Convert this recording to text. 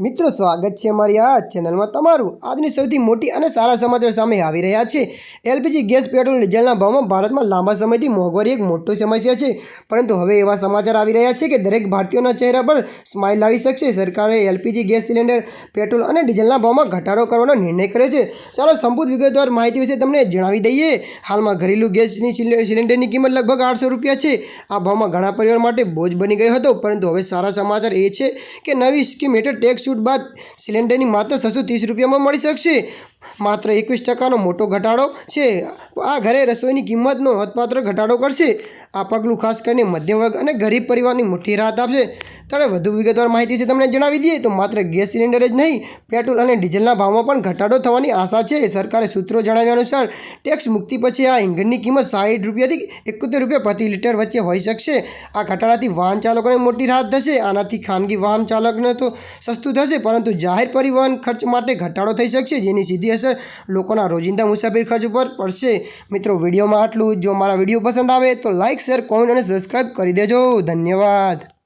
મિત્રો, સ્વાગત છે અમારી આ ચેનલમાં તમારું. આજની સૌથી મોટી અને સારા સમાચાર સામે આવી રહ્યા છે. એલપીજી ગેસ, પેટ્રોલ ડીઝલના ભાવમાં ભારતમાં લાંબા સમયથી મોંઘવારી એક મોટો સમસ્યા છે. પરંતુ હવે એવા સમાચાર આવી રહ્યા છે કે દરેક ભારતીયોના ચહેરા પર સ્માઇલ આવી શકશે. સરકારે એલપીજી ગેસ સિલિન્ડર, પેટ્રોલ અને ડીઝલના ભાવમાં ઘટાડો કરવાનો નિર્ણય કર્યો છે. ચાલો સંપૂર્ણ વિગતવાર માહિતી વિશે તમને જણાવી દઈએ. હાલમાં ઘરેલું ગેસની સિલિન્ડરની કિંમત લગભગ આઠસો રૂપિયા છે. આ ભાવમાં ઘણા પરિવાર માટે બોજ બની ગયો હતો. પરંતુ હવે સારા સમાચાર એ છે કે નવી સ્કીમ હેઠળ ટેક્સ છૂટ બાદ સિલિન્ડરની માત્ર છસો ત્રીસ રૂપિયામાં મળી શકશે. માત્ર એકવીસ ટકાનો મોટો ઘટાડો છે. આ ઘરે રસોઈની કિંમતનો નોંધપાત્ર ઘટાડો કરશે. આ પગલું ખાસ કરીને મધ્યમ વર્ગ અને ગરીબ પરિવારની મોટી રાહત આપશે. ત્યારે વધુ વિગતવાર માહિતી છે તમને જણાવી દઈએ તો માત્ર ગેસ સિલિન્ડર જ નહીં, પેટ્રોલ અને ડીઝલના ભાવમાં પણ ઘટાડો થવાની આશા છે. સરકારે સૂત્રો જણાવ્યા અનુસાર, ટેક્સ મુક્તિ પછી આ ઇંધણની કિંમત સાઠ રૂપિયાથી એકોતેર રૂપિયા પ્રતિ લીટર વચ્ચે હોઈ શકશે. આ ઘટાડાથી વાહન ચાલકોને મોટી રાહત થશે. આનાથી ખાનગી વાહન ચાલકને તો સસ્તું થશે, પરંતુ જાહેર પરિવહન ખર્ચ માટે ઘટાડો થઈ શકશે, જેની સીધી અસર લોકોના રોજિંદા મુસાફરી ખર્ચ ઉપર પડશે. મિત્રો, વિડીયોમાં આટલું જો. મારા વીડિયો પસંદ આવે તો લાઇક શેર કોમેન્ટ અને સબસ્ક્રાઈબ કરી દેજો. ધન્યવાદ.